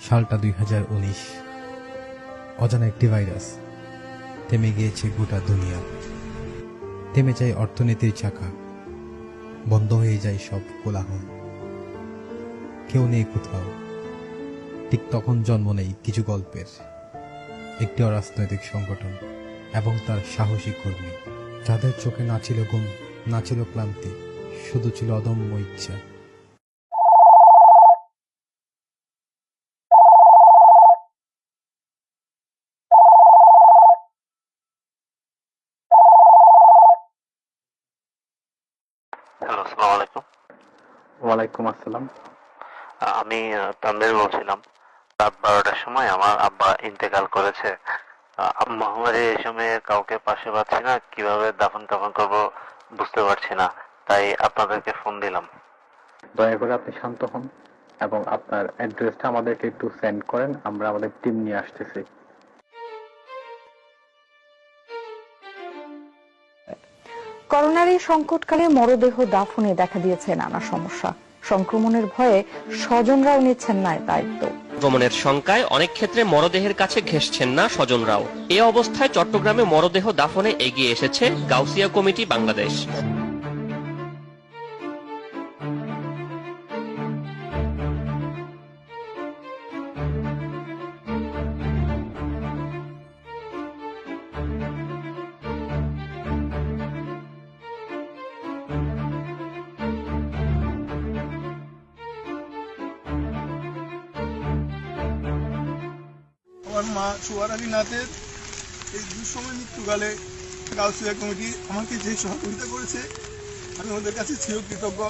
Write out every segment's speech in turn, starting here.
সালটা দুই হাজার উনিশ। অজানা একটি ভাইরাস। থেমে গিয়েছে গোটা দুনিয়া। থেমে যায় অর্থনীতির চাকা। বন্ধ হয়ে যায় সব কোলাহল। কেউ নেই কোথাও। ঠিক তখন জন্ম নেই কিছু গল্পের। একটি অরাজনৈতিক সংগঠন এবং তার সাহসী কর্মী। যাদের চোখে না ছিল ঘুম, না ছিল ক্লান্তি, শুধু ছিল অদম্য ইচ্ছা। হ্যালো আসসালামু আলাইকুম। ওয়ালাইকুম আসসালাম। আমি তানভীর বলছিলাম। রাত বারোটার সময় আমার আব্বা ইন্তেকাল করেছে। মহামারী এই সময়ে কাউকে পাশে পাচ্ছি না কীভাবে দাফন কাফন করব বুঝতে পারছি না তাই আপনাদেরকে ফোন দিলাম। দয়া করে আপনি শান্ত হন এবং আপনার অ্যাড্রেসটা আমাদেরকে একটু সেন্ড করেন আমরা আমাদের টিম নিয়ে আসতেছি। করোনার এই সংকটকালে মরদেহ দাফনে দেখা দিয়েছে নানা সমস্যা। সংক্রমণের ভয়ে স্বজনরাও নিচ্ছেন না দায়িত্ব। ভ্রমণের শঙ্কায় অনেক ক্ষেত্রে মরদেহের কাছে ঘেসছেন না স্বজনরাও। এ অবস্থায় চট্টগ্রামে মরদেহ দাফনে এগিয়ে এসেছে গাউসিয়া কমিটি বাংলাদেশ। আমার মা সুয়ার আলী নাথের এই দুঃসময় মৃত্যুকালে গাউসিয়া কমিটি আমাকে যে সহযোগিতা করেছে, আমি ওদের কাছে ছিল কৃতজ্ঞ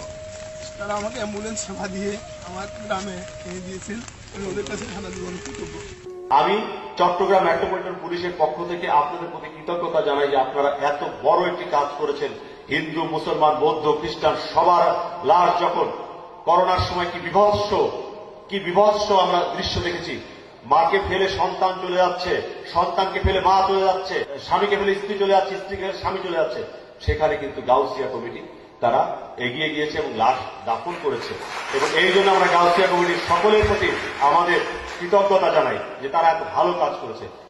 তারা আমাকে অ্যাম্বুলেন্স সেবা দিয়ে আমার গ্রামে এনে দিয়েছেন। আমি ওদের কাছে সারা জীবন কৃতজ্ঞ। আমি চট্টগ্রাম মেট্রোপলিটন পুলিশের পক্ষ থেকে আপনাদের প্রতি কৃতজ্ঞতা জানাই যে আপনারা এত বড় একটি কাজ করেছেন। হিন্দু, মুসলমান, বৌদ্ধ, খ্রিস্টান, সবার লাশ যখন করোনার সময় কি বিভৎস কি বিভৎস আমরা দৃশ্য দেখেছি মাকে ফেলে সন্তান চলে যাচ্ছে, সন্তানকে ফেলে মা চলে যাচ্ছে, স্বামীকে ফেলে স্ত্রী চলে যাচ্ছে স্ত্রী ফেলে স্বামী চলে যাচ্ছে। সেখানে কিন্তু গাউসিয়া কমিটি, তারা এগিয়ে গিয়েছে এবং লাশ দাফন করেছে। এবং এই জন্য আমরা গাউসিয়া কমিটির সকলের প্রতি আমাদের কৃতজ্ঞতা জানাই যে তারা এত ভালো কাজ করেছে।